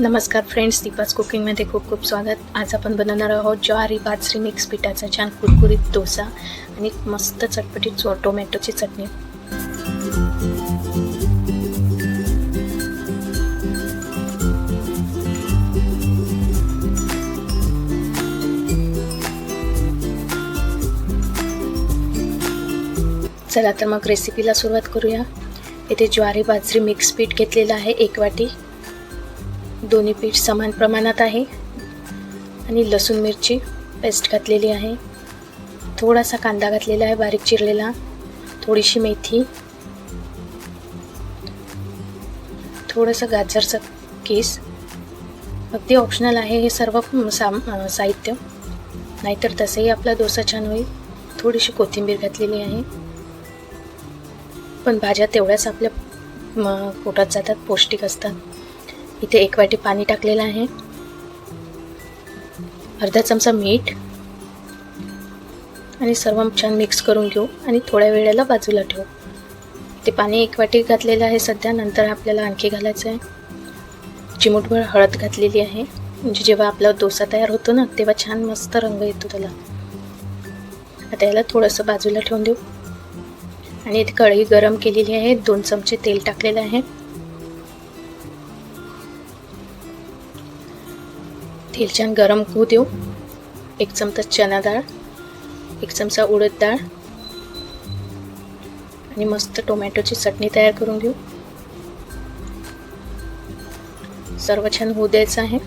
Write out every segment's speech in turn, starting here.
नमस्कार फ्रेंड्स दीपास कुकिंगमध्ये खूप खूप स्वागत. आज आपण बनवणार आहोत ज्वारी बाजरी मिक्स पिठाचा छान कुरकुरीत डोसा आणि मस्त चटपटीत चो टोमॅटोची चटणी. चला तर मग रेसिपीला सुरुवात करूया. इथे ज्वारी बाजरी मिक्स पीठ घेतलेलं आहे एक वाटी. दोन्ही पीठ समान प्रमाणात आहे. आणि लसूण मिरची पेस्ट घातलेली आहे. थोडासा कांदा घातलेला आहे बारीक चिरलेला. थोडीशी मेथी. थोडंसं गाजरचं केस. अगदी ऑप्शनल आहे हे सर्व साम साहित्य. नाहीतर तसंही आपला डोसा छान होईल. थोडीशी कोथिंबीर घातलेली आहे. पण भाज्या तेवढ्याच आपल्या म, पोटात जातात पौष्टिक असतात. इथे एक वाटी पाणी टाकलेलं आहे. अर्धा चमचा मीठ. आणि सर्व छान मिक्स करून घेऊ आणि थोड्या वेळेला बाजूला ठेवू. ते पाणी एक वाटी घातलेलं आहे सध्या नंतर आपल्याला आणखी घालायचं आहे. चिमूटभर हळद घातलेली आहे. म्हणजे जेव्हा आपला डोसा तयार होतो ना तेव्हा छान मस्त रंग येतो त्याला. आता याला थोडंसं बाजूला ठेवून देऊ. आणि इथे कढई गरम केलेली आहे. दोन चमचे तेल टाकलेलं आहे. तेल छान गरम होऊ देऊ. एक चमचा चना डाळ एक चमचा उडद डाळ आणि मस्त टोमॅटोची चटणी तयार करून घेऊ. सर्व छान होऊ द्यायचं आहे.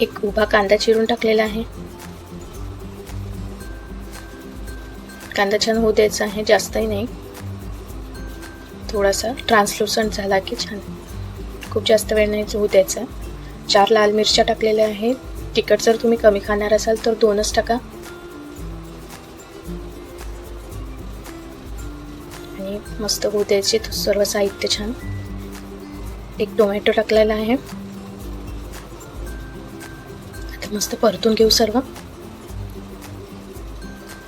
एक उभा कांदा चिरून टाकलेला आहे. कांदा छान होऊ द्यायचा आहे जास्तही नाही. थोडासा ट्रान्सलुसंट झाला की छान. खूप जास्त वेळ नाही होऊ द्यायचा. चार लाल मिरच्या टाकलेल्या आहेत. तिखट जर तुम्ही कमी खाणार असाल तर दोनच टाका. आणि मस्त होऊ द्यायचे सर्व साहित्य छान. एक टोमॅटो टाकलेला आहे. आता मस्त परतून घेऊ सर्व.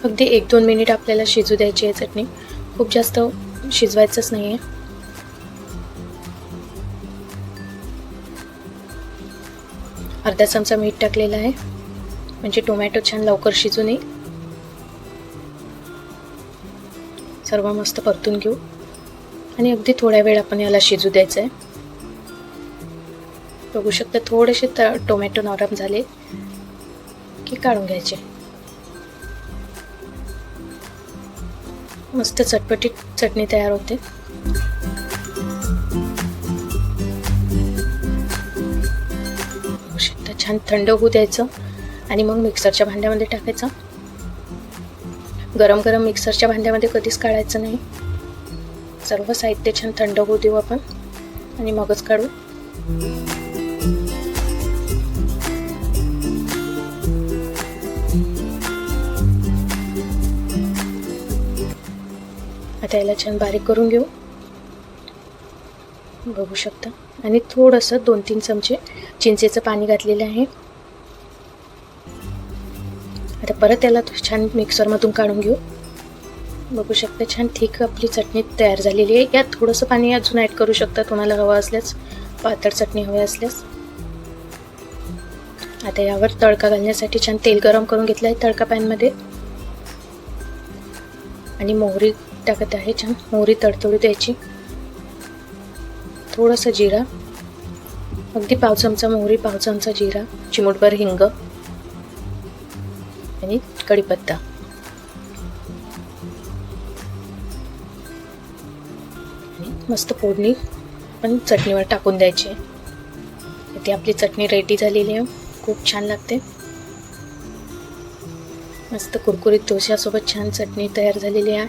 अगदी एक दोन मिनिट आपल्याला शिजू द्यायची आहे चटणी. खूप जास्त शिजवायचंच नाही आहे अर्धा चमचा मीठ टाकलेला आहे. म्हणजे टोमॅटो छान लवकर शिजून येईल. सर्व मस्त परतून घेऊ. आणि अगदी थोड्या वेळ आपण याला शिजू द्यायचं आहे. बघू शकता थोडेसे त टोमॅटो नरम झाले की काढून घ्यायचे. मस्त चटपटीत चटणी तयार होते. छान थंड होऊ द्यायचं आणि मग मिक्सरच्या भांड्यामध्ये टाकायचं. गरम गरम मिक्सरच्या भांड्यामध्ये कधीच काढायचं नाही. सर्व साहित्य छान थंड होऊ देऊ आपण आणि मगच काढू. आता याला छान बारीक करून घेऊ. बघू शकता. आणि थोडंसं दोन तीन चमचे चिंचेचं पाणी घातलेलं आहे. आता परत याला छान मिक्सरमधून काढून घेऊ. बघू शकता छान ठीक आपली चटणी तयार झालेली आहे. यात थोडंसं पाणी अजून ॲड करू शकता. तुम्हाला हवं असल्यास पातळ चटणी हवी असल्यास. आता यावर तडका घालण्यासाठी छान तेल गरम करून घेतलं आहे तडका पॅनमध्ये. आणि मोहरी टाकत आहे छान. मोहरी तडतडू द्यायची. थोडंसं जिरा. अगदी पाव चमचा मोहरी पाव चमचा जिरा चिमूटभर हिंग आणि कढीपत्ता. मस्त फोडणी पण चटणीवर टाकून द्यायची. इथे आपली चटणी रेडी झालेली आहे. खूप छान लागते. मस्त कुरकुरीत डोश्यासोबत छान चटणी तयार झालेली आहे.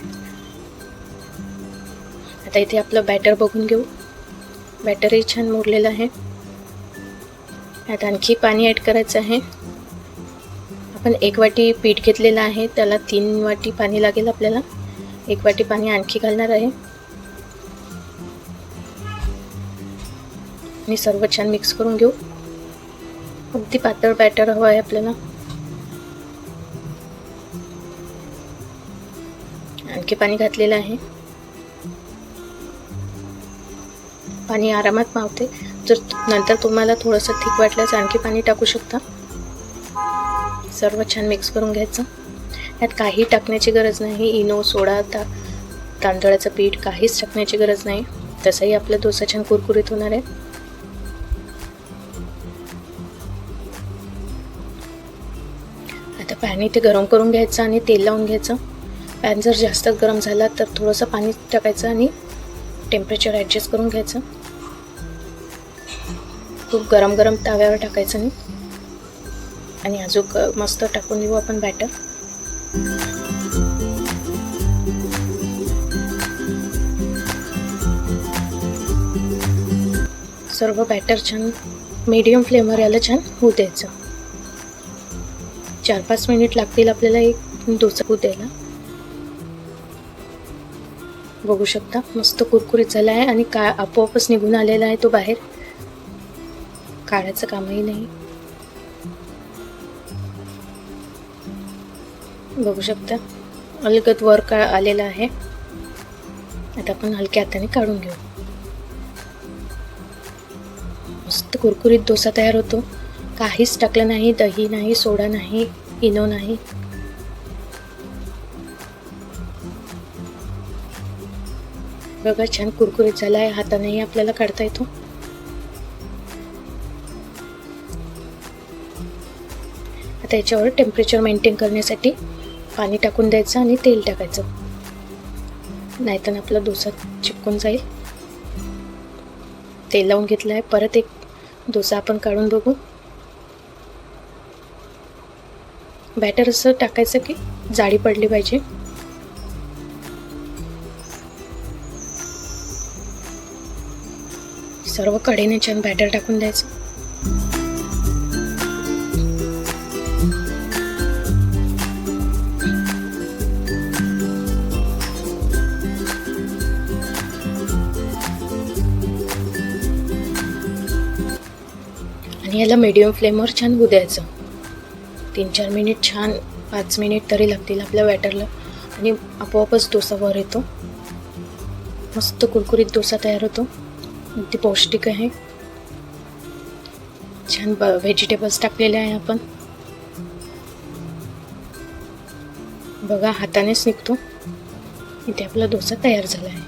आता इथे आपलं बॅटर बघून घेऊ. बॅटरही छान मुरलेलं आहे. आता आणखी पाणी ॲड करायचं आहे. आपण एक वाटी पीठ घेतलेलं आहे. त्याला तीन वाटी पाणी लागेल आपल्याला. एक वाटी पाणी आणखी घालणार आहे. आणि सर्व छान मिक्स करून घेऊ. अगदी पातळ बॅटर हवं आहे आपल्याला. आणखी पाणी घातलेलं आहे. पाणी आरामात मावते जर नंतर तुम्हाला थोडंसं थिक वाटल्यास आणखी पाणी टाकू शकता. सर्व छान मिक्स करून घ्यायचं. यात काही टाकण्याची गरज नाही. इनो सोडा ता तांदळाचं पीठ काहीच टाकण्याची गरज नाही. तसंही आपला डोसा छान कुरकुरीत होणार आहे. आता पॅन इथे गरम करून घ्यायचं आणि तेल लावून घ्यायचं. पॅन जर जास्त गरम झाला तर थोडंसं पाणी टाकायचं आणि टेम्परेचर ॲडजस्ट करून घ्यायचं. खूप गरम गरम तव्यावर टाकायचं नाही आणि अजून मस्त टाकून देऊ आपण बॅटर सर्व बॅटर छान मीडियम फ्लेमवर याला छान होऊ द्यायचं. चार पाच मिनिट लागतील आपल्याला एक डोसा होऊ द्यायला. बघू शकता मस्त कुरकुरीत झाला आहे आणि का आपोआपच निघून आलेला आहे तो बाहेर. काढायचं कामही नाही. बघू शकता अलगद वर का आलेला आहे. आता आपण हलक्या हाताने काढून घेऊ. मस्त कुरकुरीत डोसा तयार होतो. काहीच टाकलं नाही दही नाही सोडा नाही इनो नाही. बघा छान कुरकुरीत झाला आहे हातानेही आपल्याला काढता येतो. आता याच्यावर टेम्परेचर मेंटेन करण्यासाठी पाणी टाकून द्यायचं आणि तेल टाकायचं. नाहीतर आपला डोसा चिपकून जाईल. तेल लावून घेतलं आहे. परत एक डोसा आपण काढून बघू. बॅटर असं टाकायचं की जाडी पडली पाहिजे. सर्व कडेने छान बॅटर टाकून द्यायचं. आणि याला मिडियम फ्लेमवर छान होऊ तीन चार मिनिट छान पाच मिनिट तरी लागतील आपल्या वॅटरला आणि आपोआपच डोसा वर येतो. मस्त कुरकुरीत डोसा तयार होतो. अगदी पौष्टिक आहे. छान ब व्हेजिटेबल्स टाकलेले आहे आपण. बघा हातानेच निघतो. इथे आपला डोसा तयार झाला आहे.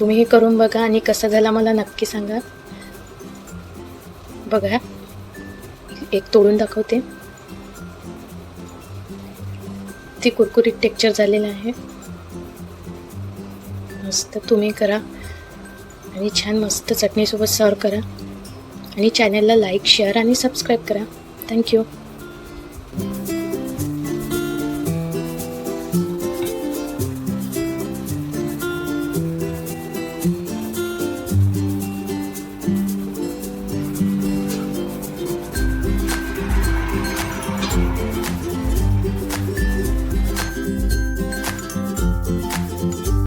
तुम्ही हे करून बघा आणि कसा झाला मला नक्की सांगा. बघा. एक तोडून दाखवते. ती कुरकुरीत टेक्चर झालेलं आहे. मस्त तुम्ही करा. आणि छान मस्त चटणीसोबत सर्व करा. आणि चॅनलला लाईक शेअर आणि सबस्क्राईब करा. Thank you